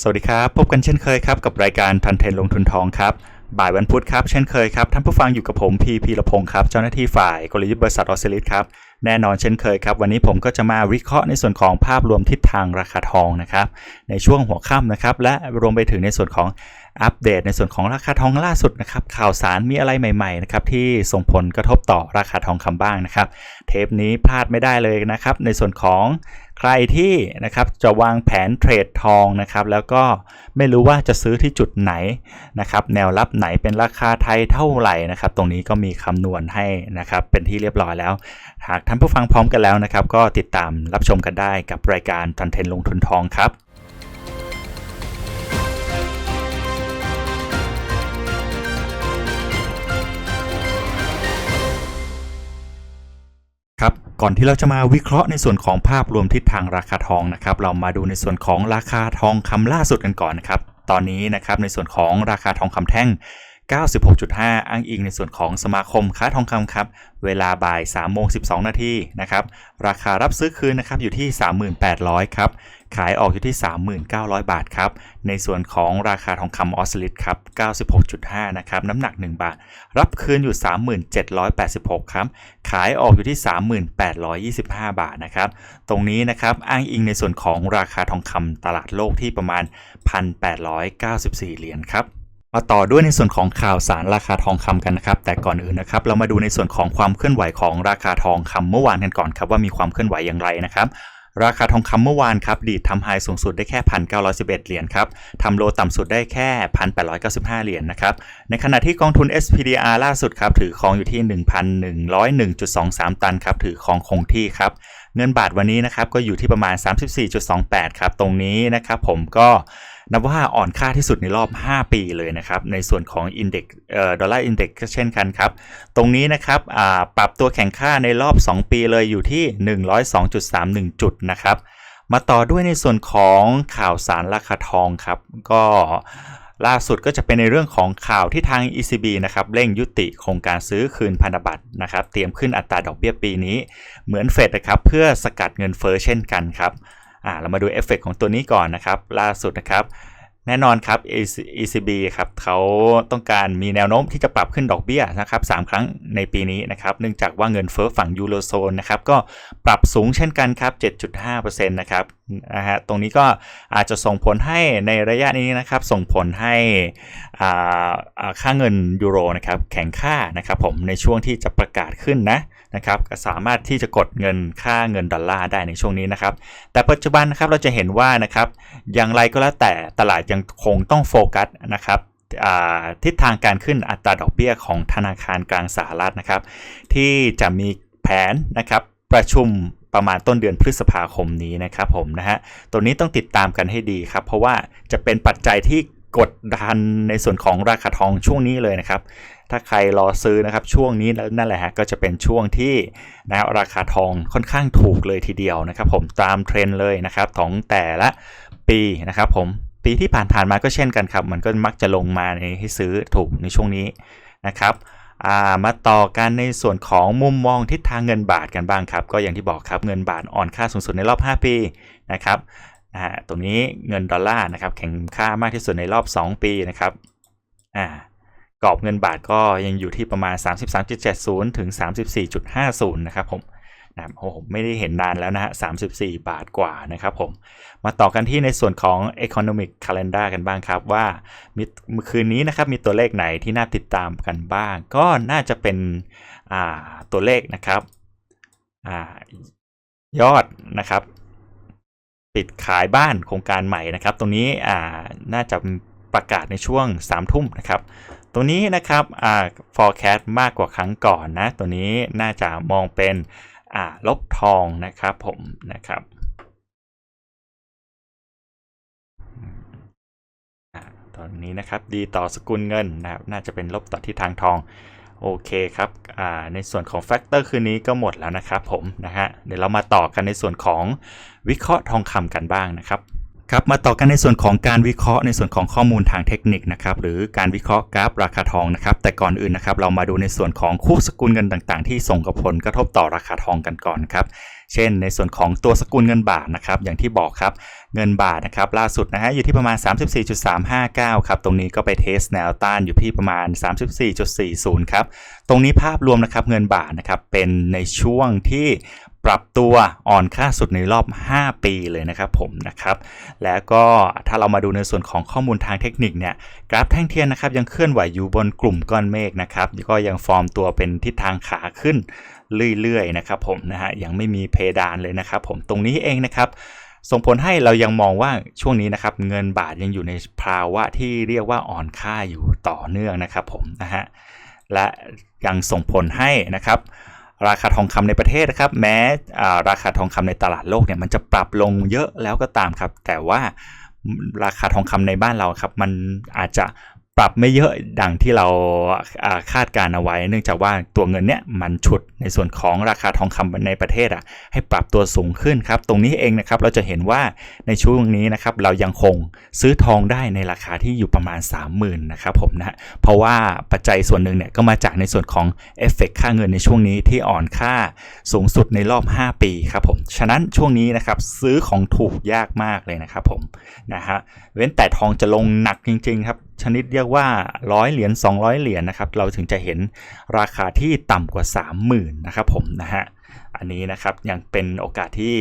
สวัสดีครับ พบกันเช่นเคยครับ กับรายการทันเทนลงทุนทองครับ บ่ายวันพุธครับ เช่นเคยครับ ท่านผู้ฟังอยู่กับผมพีพีรพงศ์ครับ เจ้าหน้าที่ฝ่ายกลยุทธ์บริษัทออสเซลิสครับ แน่นอนเช่นเคยครับ วันนี้ผมก็จะมาวิเคราะห์ในส่วนของภาพรวมทิศทางราคาทองนะครับ ในช่วงหัวค่ำนะครับ และรวมไปถึงในส่วนของอัปเดตในส่วนของราคาทองล่าสุดนะครับ ข่าวสารมีอะไรใหม่ๆนะครับที่ส่งผลกระทบต่อราคาทองคำบ้างนะครับ เทปนี้พลาดไม่ได้เลยนะครับ ในส่วนของ ใครที่นะครับจะวางแผนเทรดทองนะครับแล้วก็ไม่รู้ว่าจะซื้อที่จุดไหนนะครับแนวรับไหนเป็นราคาไทยเท่าไหร่นะครับตรงนี้ก็มีคำนวณให้นะครับเป็นที่เรียบร้อยแล้ว หากท่านผู้ฟังพร้อมกันแล้วนะครับก็ติดตามรับชมกันได้กับรายการจันเทนลงทุนทองครับ ก่อนที่เราจะมาวิเคราะห์ในส่วนของภาพรวมทิศทางราคาทองนะครับ เรามาดูในส่วนของราคาทองคำล่าสุดกันก่อนนะครับ ตอนนี้นะครับในส่วนของราคาทองคำแท่ง 96.5 อ้างอิงในส่วนของสมาคมค้าทองคำครับ เวลาบ่าย3โมง12 นาทีนะครับ ราคารับซื้อคืนนะครับอยู่ที่ 3,800 ครับ ขายออกอยู่ที่ 39,000 บาทครับ ในส่วนของราคาทองคำออสซิลิตครับ 96.5 นะครับ น้ำหนัก 1 บาท รับคืนอยู่ 3786 ครับ ขายออกอยู่ที่ 3825 บาทนะครับ ตรงนี้นะครับอ้างอิงในส่วนของราคาทองคำตลาดโลกที่ประมาณ 1,894 เหรียญครับ มาต่อด้วยในส่วนของข่าวสารราคาทองคำกันนะครับ แต่ก่อนอื่นนะครับ เรามาดูในส่วนของความเคลื่อนไหวของราคาทองคำเมื่อวานกันก่อนครับว่ามีความเคลื่อนไหวอย่างไรนะครับราคาทองคำเมื่อวานครับดีดทำไฮสูงสุดได้แค่ 1,911 เหรียญครับทำโลต่ำสุดได้แค่ 1,895 เหรียญนะครับ ในขณะที่กองทุน SPDR ล่าสุดครับถือครองอยู่ที่ 1,101.23 ตันครับถือครองคงที่ครับ เงินบาทวันนี้นะครับก็อยู่ที่ประมาณ 34.28 ครับ ตรงนี้นะครับผมก็ นับว่าอ่อนค่าที่สุดในรอบ 5 ปีเลยนะครับ ในส่วนของ Index ออดอลลาร์อินเด็กก็เช่นกันครับ ตรงนี้นะครับปรับตัวแข่งค่าในรอบ 2 ปีเลยอยู่ที่ 102.31 จุดนะครับ มาต่อด้วยในส่วนของข่าวสารราคาทองครับ ก็ล่าสุดก็จะเป็นในเรื่องของข่าวที่ทาง ECB นะครับเร่งยุติโครงการซื้อคืนพันธบัตรนะครับ เตรียมขึ้นอัตราดอกเบี้ยปีนี้ เหมือนเฟดนะครับเพื่อสกัดเงินเฟ้อเช่นกันครับ อ่าเรามาดูเอฟเฟกของตัวนี้ก่อนนะครับล่าสุดนะครับ แน่นอนครับ ECB ครับเขาต้องการมีแนวโน้มที่จะปรับขึ้นดอกเบี้ยนะครับ3ครั้งในปีนี้นะครับเนื่องจากว่าเงินเฟ้อฝั่งยูโรโซนนะครับก็ปรับสูงเช่นกันครับ 7.5%นะครับนะฮะตรงนี้ก็อาจจะส่งผลให้ในระยะนี้นะครับส่งผลให้อ่าอ่าค่าเงินยูโรนะครับแข็งค่านะครับผมในช่วงที่จะประกาศขึ้นนะนะครับสามารถที่จะกดเงินค่าเงินดอลลาร์ได้ในช่วงนี้นะครับแต่ปัจจุบันนะครับเราจะเห็นว่านะครับอย่างไรก็แล้วแต่ตลาดยังคงต้องโฟกัสนะครับทิศทางการขึ้นอัตราดอกเบี้ยของธนาคารกลางสหรัฐนะครับ ที่จะมีแผนนะครับประชุมประมาณต้นเดือนพฤษภาคมนี้นะครับผมนะฮะตัวนี้ต้องติดตามกันให้ดีครับ เพราะว่าจะเป็นปัจจัยที่กดดันในส่วนของราคาทองช่วงนี้เลยนะครับ ถ้าใครรอซื้อนะครับช่วงนี้นั่นแหละฮะก็จะเป็นช่วงที่นะราคาทองค่อนข้างถูกเลยทีเดียวนะครับ ผมตามเทรนด์เลยนะครับของแต่ละปีนะครับผม ปีที่ผ่านๆมาก็เช่นกันครับ มันก็มักจะลงมาในให้ซื้อถูกในช่วงนี้นะครับามาต่อกันในส่วนของมุมมองทิศทางเงินบาทกันบ้างครับ ก็อย่างที่บอกครับเงินบาทอ่อนค่าสูงสุดในรอบ 5 ปีนะครับตรงนี้เงินดอลลาร์นะครับแข็งค่ามากที่สุดในรอบ 2 ปีนะครับกรอบเงินบาทก็ยังอยู่ที่ประมาณ 33.70 ถึง 34.50 นะครับผม นะโอ้โหไม่ได้เห็นนานแล้วนะฮะ34 บาทกว่านะครับผม มาต่อกันที่ในส่วนของ Economic Calendar กันบ้างครับว่ามีเมื่อคืนนี้นะครับมีตัวเลขไหนที่น่าติดตามกันบ้าง ก็น่าจะเป็นตัวเลขนะครับอยอดนะครับปิดขายบ้านโครงการใหม่นะครับ ตรงนี้น่าจะประกาศในช่วง3ทุ่มนะครับตรงนี้นะครับ forecast มากกว่าครั้งก่อนนะ ตัวนี้น่าจะมองเป็น ลบทองนะครับผมนะครับตอนนี้นะครับดีต่อสกุลเงินนะครับน่าจะเป็นลบต่อที่ทางทองโอเคครับในส่วนของแฟกเตอร์คืนนี้ก็หมดแล้วนะครับผมนะฮะเดี๋ยวเรามาต่อกันในส่วนของวิเคราะห์ทองคำกันบ้างนะครับ ครับมาต่อกันในส่วนของการวิเคราะห์ในส่วนของข้อมูลทางเทคนิคนะครับหรือการวิเคราะห์กราฟราคาทองนะครับแต่ก่อนอื่นนะครับเรามาดูในส่วนของคู่สกุลเงินต่างๆ ที่ส่งกับผลกระทบต่อราคาทองกันก่อนครับเช่น ในส่วนของตัวสกุลเงินบาทนะครับอย่างที่บอกครับเงินบาทนะครับล่าสุดนะฮะอยู่ที่ประมาณ 34.359ครับตรงนี้ก็ไปเทสแนวต้านอยู่ที่ประมาณ 34.40ครับตรงนี้ภาพรวมนะครับเงินบาทนะครับเป็นในช่วงที่ ปรับตัวอ่อนค่าสุดในรอบ 5 ปีเลยนะครับผมนะครับ แล้วก็ถ้าเรามาดูในส่วนของข้อมูลทางเทคนิคเนี่ยกราฟแท่งเทียนนะครับยังเคลื่อนไหวอยู่บนกลุ่มก้อนเมฆนะครับก็ยังฟอร์มตัวเป็นทิศทางขาขึ้นเรื่อยๆนะครับผมนะฮะยังไม่มีเพดานเลยนะครับผมตรงนี้เองนะครับส่งผลให้เรายังมองว่าช่วงนี้นะครับเงินบาทยังอยู่ในภาวะที่เรียกว่าอ่อนค่าอยู่ต่อเนื่องนะครับผมนะฮะและยังส่งผลให้นะครับ ราคาทองคำในประเทศนะครับ แม้ราคาทองคำในตลาดโลกเนี่ยมันจะปรับลงเยอะแล้วก็ตามครับ แต่ว่าราคาทองคำในบ้านเราครับ มันอาจจะ ปรับไม่เยอะดังที่เราคาดการเอาไว้ เนื่องจากว่าตัวเงินเนี่ยมันฉุดในส่วนของราคาทองคำในประเทศอะให้ปรับตัวสูงขึ้นครับ ตรงนี้เองนะครับเราจะเห็นว่าในช่วงนี้นะครับเรายังคงซื้อทองได้ในราคาที่อยู่ประมาณ 30,000นะครับผมนะเพราะว่าปัจจัยส่วนหนึ่งเนี่ยก็มาจากในส่วนของเอฟเฟกค่าเงินในช่วงนี้ที่อ่อนค่าสูงสุดในรอบ 5 ปีครับผมฉะนั้นช่วงนี้นะครับซื้อของถูกยากมากเลยนะครับผมนะฮะเว้นแต่ทองจะลงหนักจริงๆครับชนิดเรียกว่า 100 เหรียญ 200 เหรียญนะครับ เราถึงจะเห็นราคาที่ต่ำกว่า 30,000นะครับผมนะฮะ อันนี้นะครับยังเป็นโอกาสที่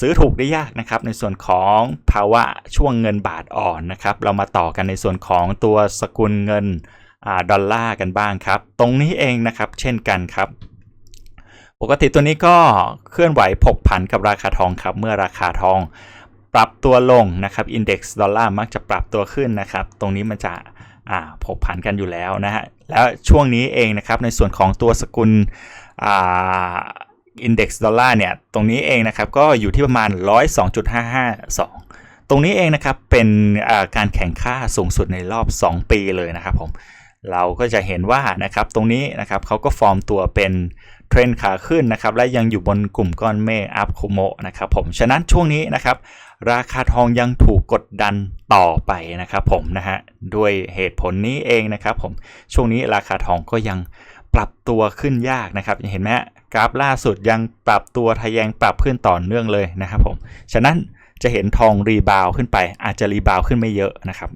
ซื้อถูกได้ยากนะครับ ในส่วนของภาวะช่วงเงินบาทอ่อนนะครับ เรามาต่อกันในส่วนของตัวสกุลเงินอดอลลาร์กันบ้างครับ ตรงนี้เองนะครับเช่นกันครับปกติตัวนี้ก็เคลื่อนไหวผกผันกับราคาทองครับ เมื่อราคาทอง ปรับตัวลงนะครับอินดซ x ดอลลาร์มักจะปรับตัวขึ้นนะครับ ตรงนี้มันจะอ่าผกผันกันอยู่แล้วนะฮะ แล้วช่วงนี้เองนะครับในส่วนของตัวสกุลอ่า Index ดอลลาร์เนี่ย ตรงนี้เองนะครับ ก็อยู่ที่ประมาณ 102.552 ตรงนี้เองนะครับ เป็นอ่าการแข่งค่าสูงสุดในรอบ 2 ปีเลยนะครับผม เราก็จะเห็นว่านะครับ ตรงนี้นะครับเขาก็ฟอร์มตัวเป็น เทรนขาขึ้นนะครับและยังอยู่บนกลุ่มก้อนเมฆอัพคุโมนะครับผมฉะนั้นช่วงนี้นะครับราคาทองยังถูกกดดันต่อไปนะครับผมนะฮะด้วยเหตุผลนี้เองนะครับผมช่วงนี้ราคาทองก็ยังปรับตัวขึ้นยากนะครับเห็นไหมกราฟล่าสุดยังปรับตัวทะแยงปรับขึ้นต่อเนื่องเลยนะครับผมฉะนั้นจะเห็นทองรีบาวขึ้นไปอาจจะรีบาวขึ้นไม่เยอะนะครับ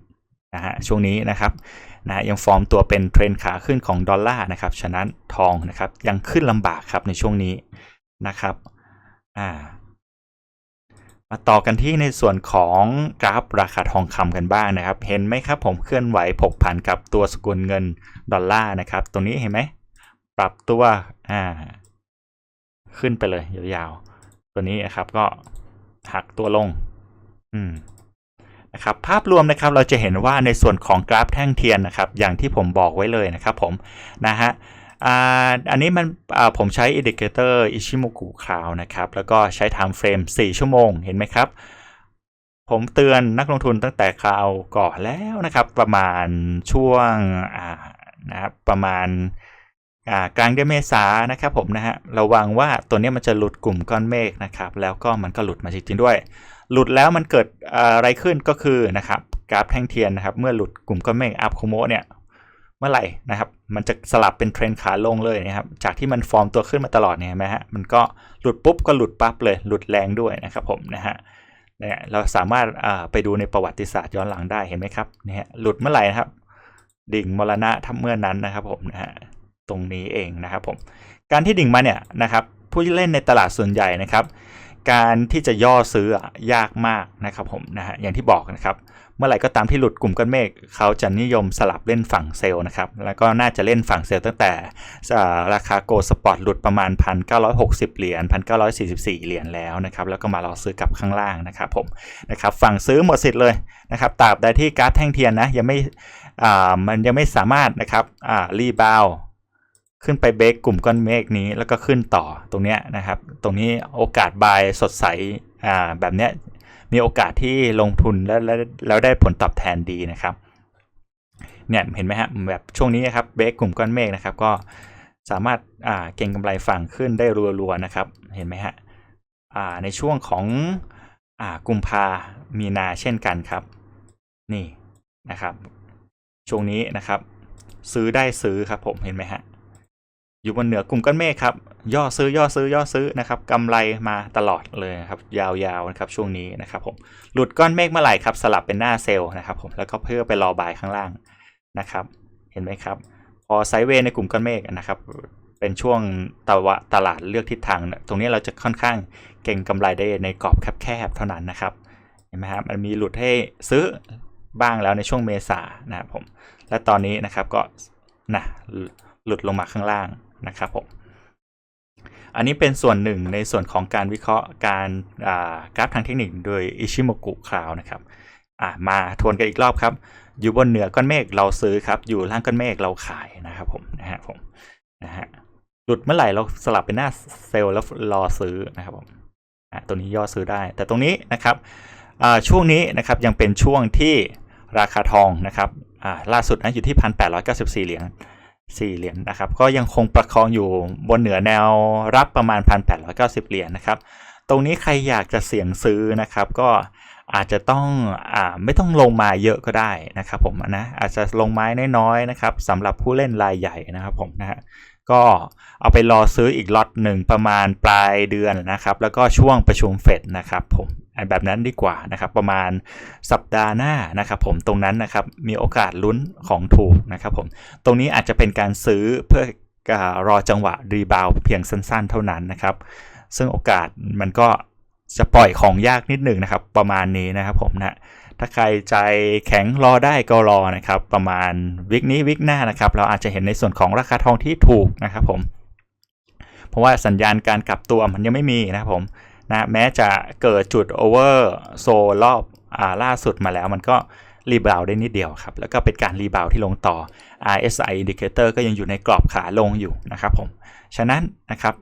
นะฮะช่วงนี้นะครับนะยังฟอร์มตัวเป็นเทรนขาขึ้นของดอลลาร์นะครับฉะนั้นทองนะครับยังขึ้นลำบากครับในช่วงนี้นะครับอ่ามาต่อกันที่ในส่วนของกราฟราคาทองคำกันบ้างนะครับ เห็นไหมครับผมเคลื่อนไหวผกผันกับตัวสกุลเงินดอลลาร์นะครับตรงนี้เห็นไหมปรับตัวอ่าขึ้นไปเลยยาวๆตัวนี้นะครับก็หักตัวลง อืม นะครับภาพรวมนะครับเราจะเห็นว่าในส่วนของกราฟแท่งเทียนนะครับอย่างที่ผมบอกไว้เลยนะครับผมนะฮะอันนี้มันผมใช้ indicator Ichimoku Cloud นะครับแล้วก็ใช้ time frame 4 ชั่วโมงเห็นไหมครับ ผมเตือนนักลงทุนตั้งแต่คราวก่อนแล้วนะครับประมาณช่วงนะครับประมาณกลางเดือนเมษานะครับผมนะฮะระวังว่าตัวนี้มันจะหลุดกลุ่มก้อนเมฆนะครับแล้วก็มันก็หลุดมาจริงๆด้วย หลุดแล้วมันเกิดอะไรขึ้นก็คือนะครับกราฟแท่งเทียนนะครับเมื่อหลุดกลุ่มก้อนเมฆอัพโคโมเนี่ยเมื่อไหร่นะครับมันจะสลับเป็นเทรนขาลงเลยนะครับจากที่มันฟอร์มตัวขึ้นมาตลอดเนี่ยเห็นไหมฮะมันก็หลุดปุ๊บก็หลุดปั๊บเลยหลุดแรงด้วยนะครับผมนะฮะเนี่ยเราสามารถไปดูในประวัติศาสตร์ย้อนหลังได้เห็นไหมครับเนี่ยหลุดเมื่อไหร่นะครับ ดิ่งมรณะทำเมื่อนั้นนะครับผมนะฮะตรงนี้เองนะครับผมการที่ดิ่งมาเนี่ยนะครับผู้เล่นในตลาดส่วนใหญ่นะครับ การที่จะย่อซื้อยากมากนะครับผมนะฮะอย่างที่บอกนะครับเมื่อไหร่ก็ตามที่หลุดกลุ่มก้อนเมฆเขาจะนิยมสลับเล่นฝั่งเซลล์นะครับ แล้วก็น่าจะเล่นฝั่งเซลล์ตั้งแต่ราคาโกลสปอร์ตหลุดประมาณ 1,960 เหรียญ 1,944 เหรียญแล้วนะครับ แล้วก็มารอซื้อกลับข้างล่างนะครับผมนะครับฝั่งซื้อหมดสิทธิ์เลยนะครับตราบใดที่การ์ดแท่งเทียนนะยังไม่อ่ามันยังไม่สามารถนะครับอ่ารีบาว ขึ้นไปเบรกกลุ่มก้อนเมฆนี้แล้วก็ขึ้นต่อตรงเนี้ยนะครับ ตรงนี้โอกาสบายสดใสอ่าแบบเนี้ยมีโอกาสที่ลงทุนแล้วแล้วแล้วได้ผลตอบแทนดีนะครับเนี่ยเห็นไหมฮะแบบช่วงนี้นะครับเบรกกลุ่มก้อนเมฆนะครับ ก็สามารถอ่าเก็งกำไรฝั่งขึ้นได้รัวๆนะครับ เห็นไหมฮะอ่าในช่วงของอ่ากุมภามีนาเช่นกันครับ นี่นะครับ ช่วงนี้นะครับ ซื้อได้ซื้อครับผมเห็นไหมฮะ อยู่บนเหนือกลุ่มก้อนเมฆครับ ย่อซื้อย่อซื้อย่อซื้อนะครับกำไรมาตลอดเลยครับ ยาวๆนะครับช่วงนี้นะครับผมหลุดก้อนเมฆเมื่อไหร่ครับ สลับเป็นหน้าเซลล์นะครับผมแล้วก็เพื่อไปรอบายข้างล่างนะครับ เห็นไหมครับ พอไซเวย์ในกลุ่มก้อนเมฆนะครับ เป็นช่วงตะวะตลาดเลือกทิศทาง ตรงนี้เราจะค่อนข้างเก่งกำไรได้ในกรอบแคบๆเท่านั้นนะครับเห็นไหมครับมันมีหลุดให้ซื้อบ้างแล้วในช่วงเมษานะครับผมและตอนนี้นะครับก็นะหลุดลงมาข้างล่าง นะครับผมอันนี้เป็นส่วนหนึ่งในส่วนของการวิเคราะห์การกราฟทางเทคนิคโดยอิชิโมกุคลาวนะครับมาทวนกันอีกรอบครับ อยู่บนเหนือก้อนเมฆเราซื้อครับ อยู่ล่างก้อนเมฆเราขายนะครับผมนะฮะผมนะฮะหลุดเมื่อไหร่เราสลับเป็นหน้าเซลล์แล้วรอซื้อนะครับผมตัวนี้ย่อซื้อได้ แต่ตรงนี้นะครับช่วงนี้นะครับยังเป็นช่วงที่ราคาทองนะครับล่าสุดนะอยู่ที่1,894เหรียญ 4เหรียญนะครับ ก็ยังคงประคองอยู่บนเหนือแนวรับประมาณ 1,890 เหรียญนะครับ ตรงนี้ใครอยากจะเสี่ยงซื้อนะครับ ก็อาจจะต้องอ่าไม่ต้องลงมาเยอะก็ได้นะครับผมนะอาจจะลงไม้น้อยๆนะครับสำหรับผู้เล่นรายใหญ่นะครับผมนะฮะก็เอาไปรอซื้ออีกล็อตหนึ่งประมาณปลายเดือนนะครับ แล้วก็ช่วงประชุมเฟดนะครับผม แบบนั้นดีกว่านะครับ ประมาณสัปดาห์หน้านะครับ ผมตรงนั้นนะครับมีโอกาสลุ้นของถูกนะครับ ผมตรงนี้อาจจะเป็นการซื้อเพื่อรอจังหวะรีบาวเพียงสั้น ๆ เท่านั้นนะครับ ซึ่งโอกาสมันก็จะปล่อยของยากนิดหนึ่งนะครับ ประมาณนี้นะครับผมนะถ้าใครใจแข็งรอได้ก็รอนะครับ ประมาณวิกนี้วิกหน้านะครับ เราอาจจะเห็นในส่วนของราคาทองที่ถูกนะครับ ผม เพราะว่าสัญญาณการกลับตัวมันยังไม่มีนะครับผม นะแม้จะเกิดจุดโอเวอร์โซรอบอ่าล่าสุดมาแล้วมันก็รีบาวได้นิดเดียวครับ แล้วก็เป็นการรีบาวที่ลงต่อ RSI indicator ก็ยังอยู่ในกรอบขาลงอยู่นะครับผม ฉะนั้นนะครับ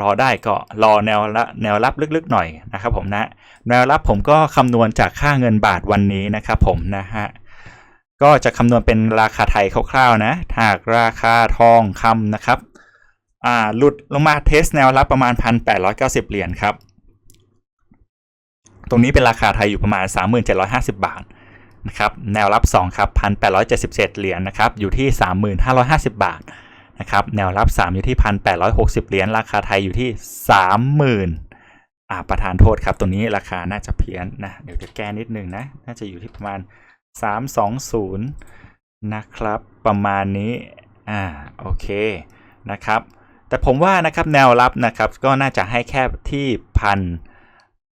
รอได้ก็รอแนวแนวรับลึกๆหน่อยนะครับผมนะ แนวรับผมก็คำนวณจากค่าเงินบาทวันนี้นะครับผมนะฮะ ก็จะคำนวณเป็นราคาไทยคร่าวๆนะหากราคาทองคำนะครับ อ่าหลุดลงมาเทสแนวรับประมาณ 1,890 เหรียญครับ ตรงนี้เป็นราคาไทยอยู่ประมาณ 3750 บาทนะครับแนวรับ 2 ครับ 1,877 เหรียญนะครับอยู่ที่ 3550 บาทนะครับแนวรับ 3 อยู่ที่ 1,860 เหรียญราคาไทยอยู่ที่ 30,000อ่าประธานโทษครับตรงนี้ราคาน่าจะเพี้ยนนะเดี๋ยวจะแก้นิดนึงนะน่าจะอยู่ที่ประมาณ 320 นะครับประมาณนี้อ่าโอเคนะครับ แต่ผมว่านะครับแนวรับนะครับก็น่าจะให้แค่ที่พัน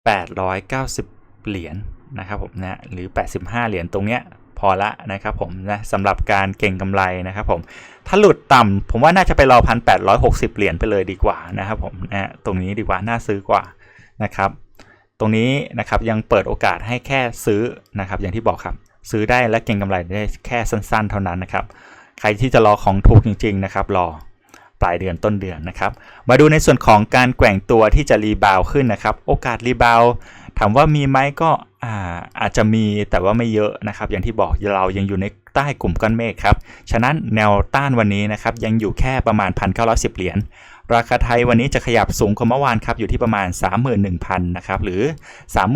แปดร้อยเก้าสิบเหรียญนะครับผมนะหรือ 85 เหรียญตรงเนี้ยพอละนะครับผมนะสำหรับการเก่งกำไรนะครับผมถ้าหลุดต่ำผมว่าน่าจะไปรอพันแปดร้อยหกสิบเหรียญไปเลยดีกว่านะครับผมนะตรงนี้ดีกว่าน่าซื้อกว่านะครับ ตรงนี้นะครับยังเปิดโอกาสให้แค่ซื้อนะครับ อย่างที่บอกครับ ซื้อได้และเก่งกำไรได้แค่สั้นๆ เท่านั้นนะครับ ใครที่จะรอของถูกจริง ๆ นะครับ รอ ปลายเดือนต้นเดือนนะครับ มาดูในส่วนของการแกว่งตัวที่จะรีบาวขึ้นนะครับ โอกาสรีบาวถามว่ามีไหมก็อาอาจจะมีแต่ว่าไม่เยอะนะครับ อย่างที่บอกเรายังอยู่ใน ใต้กลุ่มก้อนเมฆครับ ฉะนั้นแนวต้านวันนี้นะครับยังอยู่แค่ประมาณ 1,910 เหรียญ ราคาไทยวันนี้จะขยับสูงกว่าเมื่อวานครับอยู่ที่ประมาณ 31,000นะครับหรือ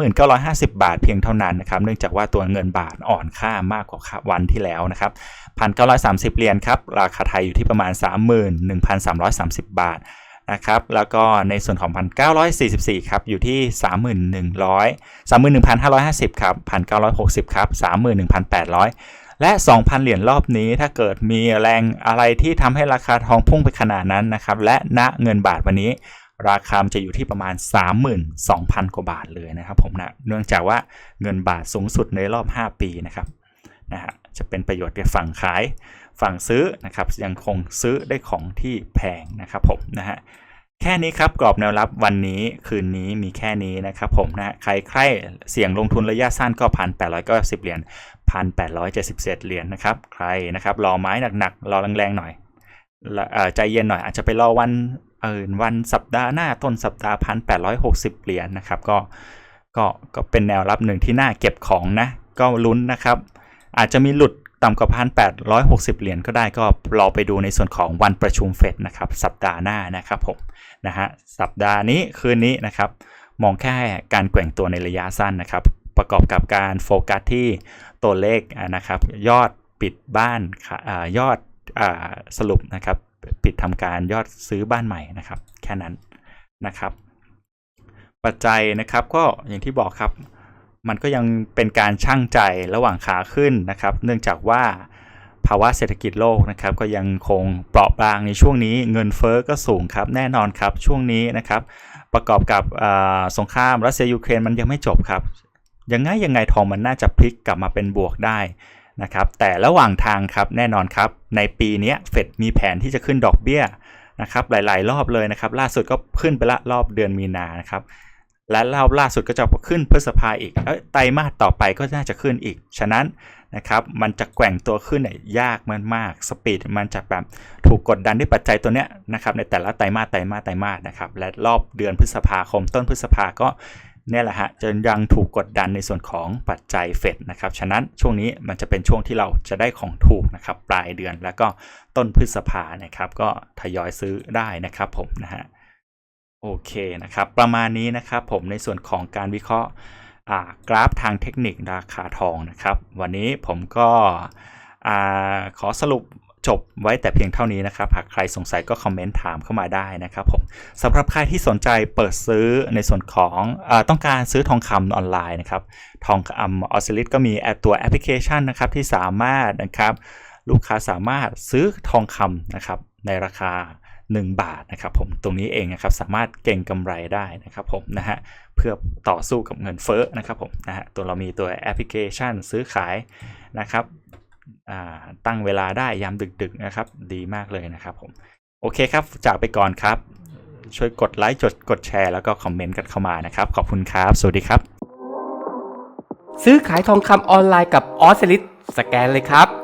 3950 บาทเพียงเท่านั้นนะครับเนื่องจากว่าตัวเงินบาทอ่อนค่ามากกว่าวันที่แล้วนะครับ1,930 เหรียญครับราคาไทยอยู่ที่ประมาณ 31,330 บาทนะครับแล้วก็ในส่วนของ 1,944 ครับอยู่ที่ 31,100 31,550 ครับ 1,960 ครับ 31,800 และ 2,000 เหรียญรอบนี้ ถ้าเกิดมีแรงอะไรที่ทำให้ราคาทองพุ่งไปขนาดนั้นนะครับ และณเงินบาทวันนี้ ราคาจะอยู่ที่ประมาณ 32,000 กว่าบาทเลยนะครับผมนะ เนื่องจากว่าเงินบาทสูงสุดในรอบ 5 ปีนะครับนะฮะจะเป็นประโยชน์แก่ฝั่งขาย ฝั่งซื้อนะครับยังคงซื้อได้ของที่แพงนะครับผมนะฮะแค่นี้ครับกรอบแนวรับวันนี้คืนนี้มีแค่นี้นะครับผมนะใครใครเสี่ยงลงทุนระยะสั้นก็พันแปดร้อยก็สิบเหรียญ 1,877 เหรียญนนะครับ ใครนะครับรอไม้หนักๆ รอแรงๆหน่อยใจเย็นหน่อยอาจจะไปรอวันอื่นวันสัปดาห์หน้าต้นสัปดาห์พันแปดร้อยหกสิบเหรียญนนะครับก็ก็ก็เป็นแนวรับหนึ่งที่น่าเก็บของนะ ก็ลุ้นนะครับ อาจจะมีหลุดต่ำกว่าพันแปดร้อยหกสิบเหรียญก็ได้ก็รอไปดูในส่วนของวันประชุมเฟดนะครับสัปดาห์หน้านะครับผมนะฮะสัปดาห์นี้คืนนี้นะครับมองแค่การแกว่งตัวในระยะสั้นนะครับ ประกอบกับการโฟกัสที่ ตัวเลขนะครับ ยอดปิดบ้านอยอดสรุปนะครับ ปิดทำการยอดซื้อบ้านใหม่นะครับ แค่นั้นนะครับ ปัจจัยนะครับก็อย่างที่บอกครับมันก็ยังเป็นการชั่งใจระหว่างขาขึ้นนะครับ เนื่องจากว่าภาวะเศรษฐกิจโลกนะครับก็ยังคงเปราะบางในช่วงนี้เงินเฟ้อก็สูงครับแน่นอนครับช่วงนี้นะครับ ประกอบกับสงครามรัสเซียยูเครนมันยังไม่จบครับ ยังไงยังไงทองมันน่าจะพลิกกลับมาเป็นบวกได้นะครับแต่ระหว่างทางครับแน่นอนครับ ในปีนี้เฟดมีแผนที่จะขึ้นดอกเบี้ยนะครับหลาย ๆ รอบเลยนะครับล่าสุดก็ขึ้นไปละรอบเดือนมีนานะครับและรอบล่าสุดก็จะขึ้นพฤษภาอีกเอ้ยไตรมาสต่อไปก็น่าจะขึ้นอีก ฉะนั้นนะครับมันจะแกว่งตัวขึ้นเนี่ยยากมากสปีดมันจะแบบถูกกดดันด้วยปัจจัยตัวเนี้ยนะครับในแต่ละไตรมาสไตรมาสไตรมาสนะครับและรอบเดือนพฤษภาคมต้นพฤษภาก็ เนี่ยแหละฮะจะยังถูกกดดันในส่วนของปัจจัยเฟดนะครับฉะนั้นช่วงนี้มันจะเป็นช่วงที่เราจะได้ของถูกนะครับปลายเดือนแล้วก็ต้นพฤษภานะครับก็ทยอยซื้อได้นะครับผมนะฮะโอเคนะครับประมาณนี้นะครับผมในส่วนของการวิเคราะห์กราฟทางเทคนิคราคาทองนะครับ วันนี้ผมก็อขอสรุป จบไว้แต่เพียงเท่านี้นะครับ หากใครสงสัยก็คอมเมนต์ถามเข้ามาได้นะครับผมสำหรับใครที่สนใจเปิดซื้อในส่วนของอต้องการซื้อทองคำออนไลน์นะครับ ทองคำออสซิลิตก็มีแอดตัวแอปพลิเคชันนะครับที่สามารถนะครับ ลูกค้าสามารถซื้อทองคำนะครับในราคา 1 บาทนะครับผมตรงนี้เองนะครับสามารถเก่งกำไรได้นะครับผมนะฮะเพื่อต่อสู้กับเงินเฟ้อนะครับผมนะฮะตัวเรามีตัวแอปพลิเคชันซื้อขายนะครับ ตั้งเวลาได้ยามดึกๆนะครับ ดีมากเลยนะครับผมโอเคครับจากไปก่อนครับ ช่วยกดไลค์จดกดแชร์แล้วก็คอมเมนต์กันเข้ามานะครับ ขอบคุณครับ สวัสดีครับ ซื้อขายทองคำออนไลน์กับออสลิสสแกนเลยครับ